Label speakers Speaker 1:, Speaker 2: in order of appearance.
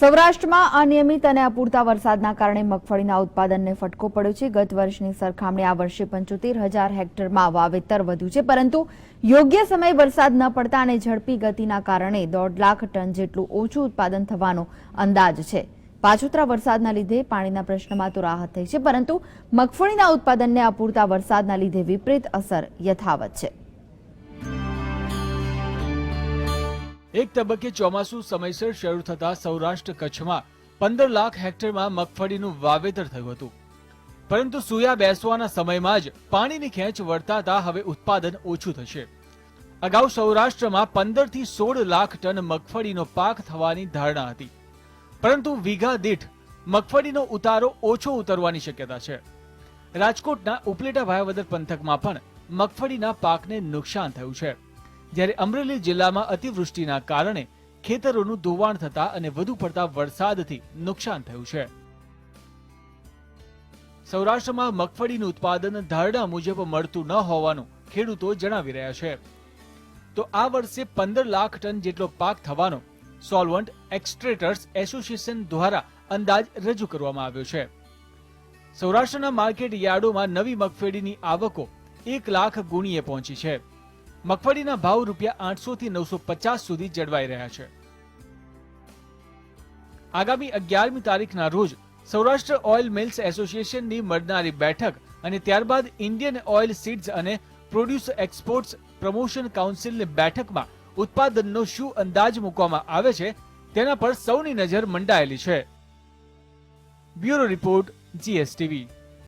Speaker 1: સૌરાષ્ટ્રમાં અનિયમિત અને અપૂરતા વરસાદના કારણે મગફળીના ઉત્પાદનને ફટકો પડ્યો છે. ગત વર્ષની સરખામણી આ વર્ષે પંચોતેર હજાર હેક્ટરમાં વાવેતર વધ્યું છે, પરંતુ યોગ્ય સમયે વરસાદ ન પડતા અને ઝડપી ગતિના કારણે દોઢ લાખ ટન જેટલું ઓછું ઉત્પાદન થવાનો અંદાજ છે. પાછોતરા વરસાદના લીધે પાણીના પ્રશ્નમાં તો રાહત થઈ છે, પરંતુ મગફળીના ઉત્પાદનને અપૂરતા વરસાદના લીધે વિપરીત અસર યથાવત છે.
Speaker 2: એક તબક્કે ચોમાસું સમયસર શરૂ થતા સૌરાષ્ટ્ર કચ્છમાં પંદર લાખ હેક્ટરમાં મગફળીનું વાવેતર થયું હતું. પરંતુ સુયા બેસવાના સમયમાં જ પાણીની ખેંચ વર્તાતા હવે ઉત્પાદન ઓછું થશે. અગાઉ સૌરાષ્ટ્રમાં પંદરથી સોળ લાખ ટન મગફળીનો પાક થવાની ધારણા હતી. પરંતુ વીઘા દીઠ મગફળીનો ઉતારો ઓછો ઉતરવાની શક્યતા છે. રાજકોટના ઉપલેટા ભાયાવદર પંથકમાં પણ મગફળીના પાકને નુકસાન થયું છે. જ્યારે અમરેલી જિલ્લામાં અતિવૃષ્ટિના કારણે ખેતરોનું ધોવાણ થતા અને વધુ પડતા વરસાદથી નુકસાન થયું છે. સૌરાષ્ટ્રમાં મગફળીનું ઉત્પાદન ધારણા મુજબ મળતું ન હોવાનું ખેડૂતો જણાવી રહ્યા છે. તો આ વર્ષે પંદર લાખ ટન જેટલો પાક થવાનો સોલ્વન્ટ એક્સ્ટ્રેટર્સ એસોસિએશન દ્વારા અંદાજ રજૂ કરવામાં આવ્યો છે. સૌરાષ્ટ્રના માર્કેટ યાર્ડોમાં નવી મગફળીની આવકો એક લાખ ગુણીએ પહોંચી છે. મગફળીના ભાવ રૂપિયા આઠસો થી નવસો પચાસ સુધી જળવાઈ રહ્યા છે. આગામી અગિયારમી તારીખના રોજ સૌરાષ્ટ્ર ઓઇલ મિલ્સ એસોસિએશનની મળનારી બેઠક અને ત્યારબાદ ઇન્ડિયન ઓઇલ સીડ્સ અને પ્રોડ્યુસ એક્સપોર્ટ્સ પ્રમોશન કાઉન્સિલની બેઠકમાં ઉત્પાદનનો શું અંદાજ મૂકવામાં આવે છે તેના પર સૌની નજર મંડાયેલી છે. Bureau report GSTV.